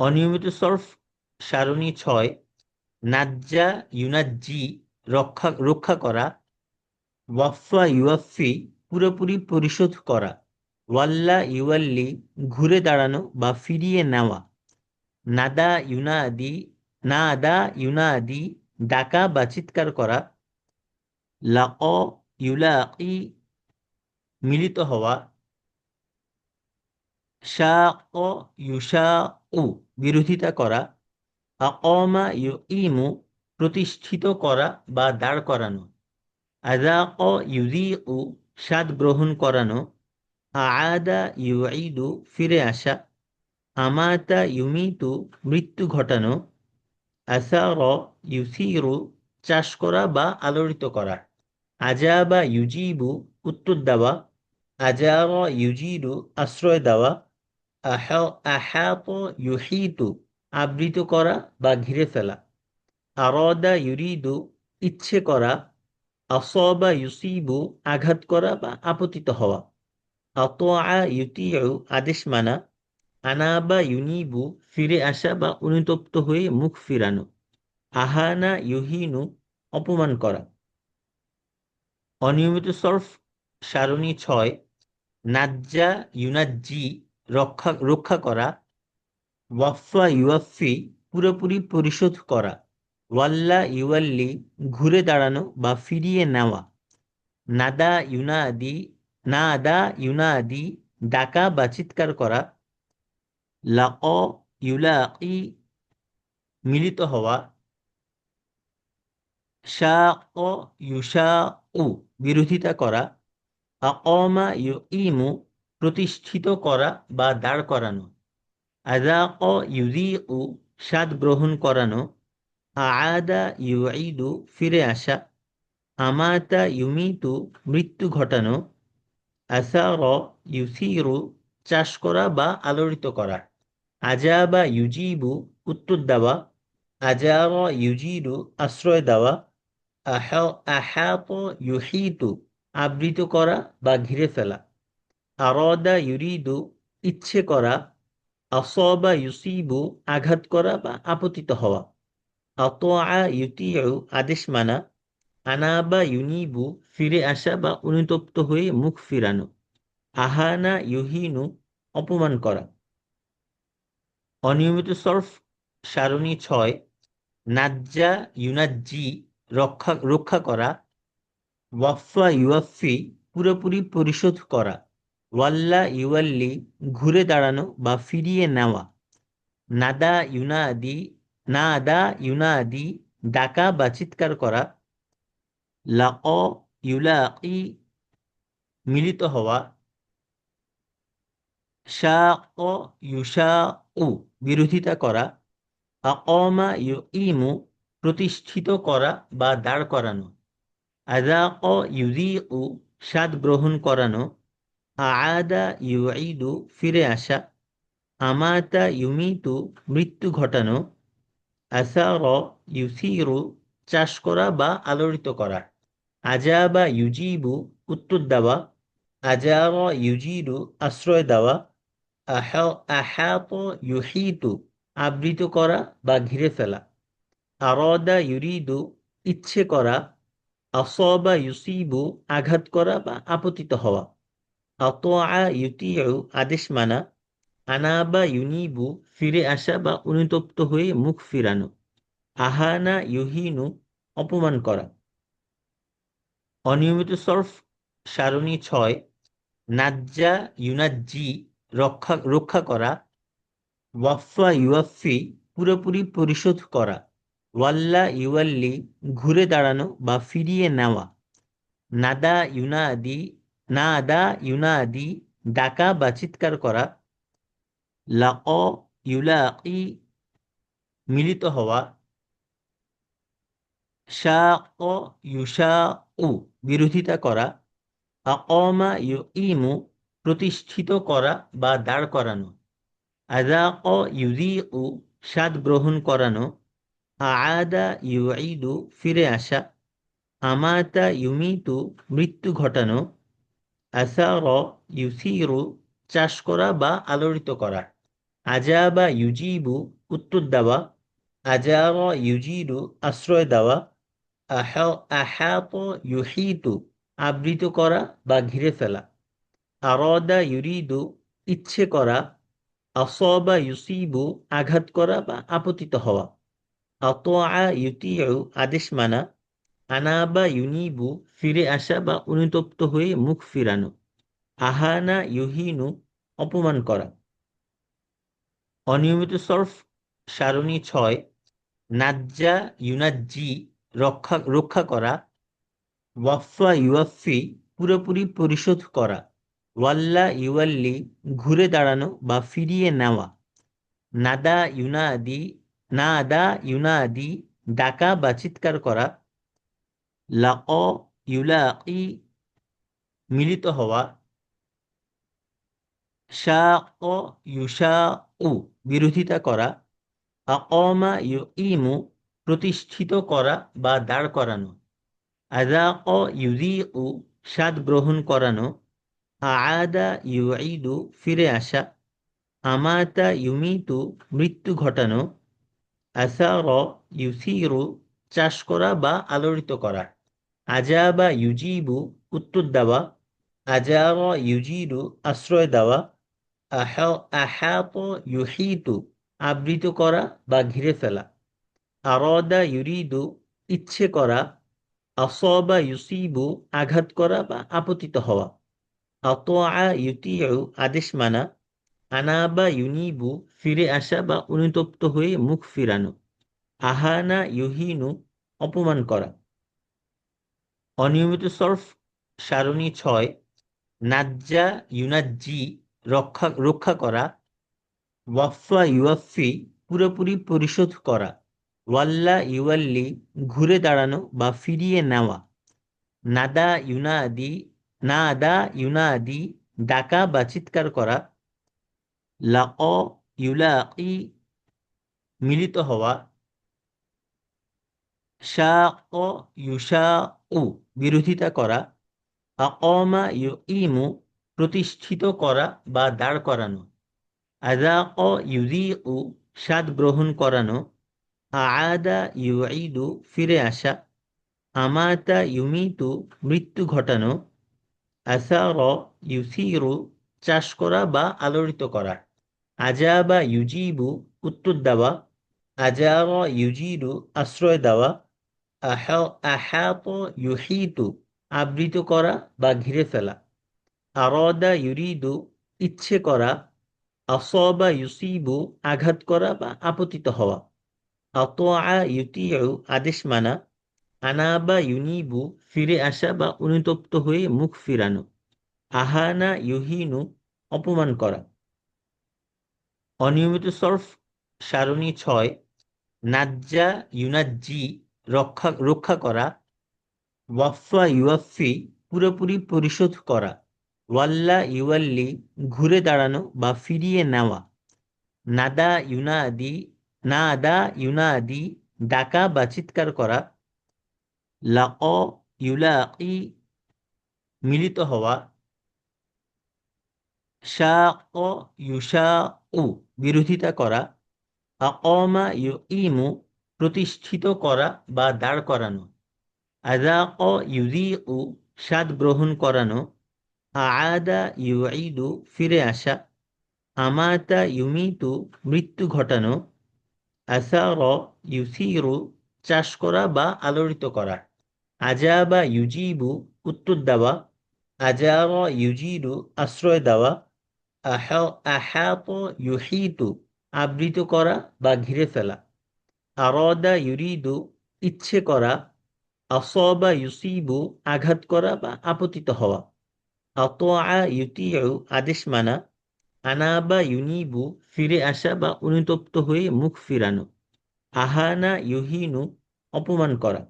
অনিয়মিত সরফ সারণী ছয়, নাজ্জা ইউনাজ্জি রক্ষা রক্ষা করা, ওয়াফা ইউয়াফি পুরোপুরি পরিশোধ করা, ওয়াল্লা ইউয়াল্লি ঘুরে দাঁড়ানো বা ফিরিয়ে নেওয়া, নাদা ইউনাদি না আদা ইউনাদি ডাকা বা চিৎকার করা, লাক ইউলাকি মিলিত হওয়া, শাক ইউশা উ বিরোধিতা করা আকমা ইউইমু প্রতিষ্ঠিত করা বা দাঁড় করানো আদা ক ইউদি উ স্বাদ গ্রহণ করানো আদা ইউঈদু ফিরে আসা, আমাতা ইউমিতু মৃত্যু ঘটানো, আসার ইউসিরু চাষ করা বা আলোড়িত করা আজাবা ইউজিবু উত্তর দেওয়া আজার ইউজিরু আশ্রয় দেওয়া আহাত ইউহিতু আবৃত করা বা ঘিরে ফেলা। আরদা ইউরিদু, ইচ্ছে করা। আসবা ইউসিবু, আঘাত করা বা আপতিত হওয়া। আতোয়া ইউতিউ, আদেশ মানা। আনাবা ইউনিবু, ফিরে আসা বা অনুতপ্ত হয়ে মুখ ফিরানো। আহানা ইউহিনু, অপমান করা। অনিয়মিত সরফ, সারণী ছয়। নাজ্জা ইউনাজ্জি রক্ষা রক্ষা করা, ওয়াফা ইউয়াফি পুরোপুরি পরিশোধ করা, ওয়াল্লা ইউয়াল্লি ঘুরে দাঁড়ানো বা ফিরিয়ে নেওয়া, নাদা ইউনাদি না আদা ইউনাদি ডাকা বা চিৎকার করা লাক ইউলাকি মিলিত হওয়া শাক ইউশা উ বিরোধিতা করা আকমা ইউইমু প্রতিষ্ঠিত করা বা দাঁড় করানো। আদা ক ইউদি উ স্বাদ গ্রহণ করানো। আদা ইউঈদু, ফিরে আসা। আমাতা ইউমিতু, মৃত্যু ঘটানো। আসার ইউসিরু, চাষ করা বা আলোড়িত করা। আজাবা ইউজিবু, উত্তর দেওয়া। আজার ইউজিরু, আশ্রয় দেওয়া। আহাত ইউহিতু, আবৃত করা বা ঘিরে ফেলা। আরদা ইউরিদু ইচ্ছে করা, আসবা ইউসিবু আঘাত করা বা আপতিত হওয়া। আতোয়া ইউতিউ আদেশ মানা, আনাবা ইউনিবু ফিরে আসা বা অনুতপ্ত হয়ে মুখ ফিরানো। আহানা ইউহিনু অপমান করা। অনিয়মিত সরফ সারণী ছয়, নাজ্জা ইউনাজ্জি রক্ষা রক্ষা করা। ওয়াফা ইউয়াফি পুরোপুরি পরিশোধ করা। ওয়াল্লা ইউয়াল্লি ঘুরে দাঁড়ানো বা ফিরিয়ে নেওয়া। নাদা ইউনাদি না আদা ইউনাদি ডাকা বা চিৎকার করা। লাক ইউলাকি মিলিত হওয়া। শাক ইউশা উ বিরোধিতা করা। আকমা ইউইমু প্রতিষ্ঠিত করা বা দাঁড় করানো। আদা ক ইউদি উ স্বাদ গ্রহণ করানো। আদা ইউঈদু ফিরে আসা, আমাতা ইউমিতু মৃত্যু ঘটানো, আসার ইউসিরু চাষ করা বা আলোড়িত করা, আজাবা ইউজিবু উত্তর দেওয়া, আজার ইউজিরু আশ্রয় দেওয়া আহাত ইউহিতু আবৃত করা বা ঘিরে ফেলা, আরদা ইউরিদু ইচ্ছে করা, আসবা ইউসিবু আঘাত করা বা আপতিত হওয়া। আতোয়া আদেশ মানা। আনাবা ইউনিবু, ফিরে আসা বা অনুতপ্ত হয়ে মুখ ফিরানো। আহানা ইউহিনু, অপমান করা। অনিয়মিত সরফ, সারণী ছয়। নাজ্জা ইউনাজ্জি, রক্ষা রক্ষা করা। ওয়াফা ইউয়াফি, পুরোপুরি পরিশোধ করা। ওয়াল্লা ইউয়াল্লি, ঘুরে দাঁড়ানো বা ফিরিয়ে নেওয়া। নাদা ইউনাদি না আদা ইউনাদি ডাকা বা চিৎকার করা, লাক ইউলাকি মিলিত হওয়া, শাক ইউশা উ বিরোধিতা করা, আকমা ইউইমু প্রতিষ্ঠিত করা বা দাঁড় করানো আদা ক ইউদি উ স্বাদ গ্রহণ করানো আদা ইউঈদু ফিরে আসা, আমাতা ইউমিতু মৃত্যু ঘটানো আসার ইউসিরু চাষ করা বা আলোড়িত করা। আজাবা ইউজিবু উত্তর দেওয়া। আজার ইউজিরু আশ্রয় দেওয়া। আহাত ইউহিতু আবৃত করা বা ঘিরে ফেলা। আরদা ইউরিদু ইচ্ছে করা। আসবা ইউসিবু আঘাত করা বা আপতিত হওয়া। আতোয়া ইউতিউ আদেশ মানা। আনাবা ইউনিবু ফিরে আসা বা অনুতপ্ত হয়ে মুখ ফিরানো। আহানা ইউহিনু অপমান করা। অনিয়মিত সরফ সারণী ছয়, নাজ্জা ইউনাজ্জি রক্ষা রক্ষা করা। ওয়াফা ইউয়াফি পুরোপুরি পরিশোধ করা। ওয়াল্লা ইউয়াল্লি ঘুরে দাঁড়ানো বা ফিরিয়ে নেওয়া। নাদা ইউনাদি না আদা ইউনাদি ডাকা বা চিৎকার করা। লা ইউলাকি মিলিত হওয়া। শাক ইউশা উ বিরোধিতা করা। আকমা ইমু প্রতিষ্ঠিত করা বা দাঁড় করানো। আদা ক ইউদি উ স্বাদ গ্রহণ করানো। আদা ইউ ইউঈদু ফিরে আসা। আমাতা ইউমিতু মৃত্যু ঘটানো। আসার ইউসিরু চাষ করা বা আলোড়িত করা। আজাবা ইউজিবু উত্তর দেওয়া, আজার ইউজিরু আশ্রয় দেওয়া আহাত ইউহিতু আবৃত করা বা ঘিরে ফেলা, আরদা ইউরিদু ইচ্ছে করা, আসবা ইউসিবু আঘাত করা বা আপতিত হওয়া আতোয়া ইউতিউ আদেশ মানা, আনাবা ইউনিবু ফিরে আসা বা অনুতপ্ত হয়ে মুখ ফিরানো, আহানা ইউহিনু অপমান করা। অনিয়মিত সরফ সারণী ছয়, নাজ্জা ইউনাজ্জি রক্ষা রক্ষা করা, ওয়াফা ইউয়াফি পুরোপুরি পরিশোধ করা, ওয়াল্লা ইউয়াল্লি ঘুরে দাঁড়ানো বা ফিরিয়ে নেওয়া, নাদা ইউনাদি না আদা ইউনাদি ডাকা বা চিৎকার করা লা ইউলাকি মিলিত হওয়া শাক ইউশা উ, বিরোধিতা করা আকমা ইউ ইমু প্রতিষ্ঠিত করা বা দাঁড় করানো। আদা ক ইউদি উ স্বাদ গ্রহণ করানো। আদা ইউঈদু, ফিরে আসা। আমাতা ইউমিতু, মৃত্যু ঘটানো। আসার ইউসিরু, চাষ করা বা আলোড়িত করা। আজাবা ইউজিবু, উত্তর দেওয়া। আজার ইউজিরু, আশ্রয় দেওয়া। আহাত ইউহিতু, আবৃত করা বা ঘিরে ফেলা। আরদা ইউরিদু, ইচ্ছে করা। আসবা ইউসিবু, আঘাত করা বা আপতিত হওয়া। আতোয়া ইউতিউ, আদেশ মানা। আনাবা ইউনিবু, ফিরে আসা বা অনুতপ্ত হয়ে মুখ ফিরানো। আহানা ইউহিনু, অপমান করা। অনিয়মিত সরফ, সারণী ছয়। নাজ্জা ইউনাজ্জি রক্ষা রক্ষা করা, ওয়াফা ইউয়াফি, পুরোপুরি পরিশোধ করা, ওয়াল্লা ইউয়াল্লি, ঘুরে দাঁড়ানো বা ফিরিয়ে নেওয়া, নাদা ইউনাদি না আদা ইউনাদি ডাকা বা চিৎকার করা লা ইউহিতু অনিয়মিত সরফ সারণী ছয় নাজ্জা ইউনাজ্জি রক্ষা রক্ষা করা ওয়াফা ইউয়াফি পুরোপুরি পরিশোধ করা ওয়াল্লা ইউয়াল্লি ঘুরে দাঁড়ানো বা নাদা ইউনাদি না আদা ইউনাদি ডাকা বা চিৎকার করা লা ইউলাকি মিলিত হওয়া শাক ইউশা উ বিরোধিতা করা আকমা ইমু প্রতিষ্ঠিত করা বা দাঁড় করানো। আদা ক ইউদি উ স্বাদ গ্রহণ করানো। আদা ইউঈদু, ফিরে আসা। আমাতা ইউমিতু, মৃত্যু ঘটানো। আসার ইউসিরু, চাষ করা বা আলোড়িত করা। আজাবা ইউজিবু, উত্তর দেওয়া। আজার ইউজিরু, আশ্রয় দেওয়া। আহ, আহাত ইউহিতু, আবৃত করা বা ঘিরে ফেলা। আরদা ইউরিদু ইচ্ছে করা আসবা ইউসিবু আঘাত করা বা আপতিত হওয়া আতোয়া ইউতিউ আদেশ মানা আনাবা ইউনিবু ফিরে আসা বা অনুতপ্ত হয়ে মুখ ফিরানো আহানা ইউহিনু অপমান করা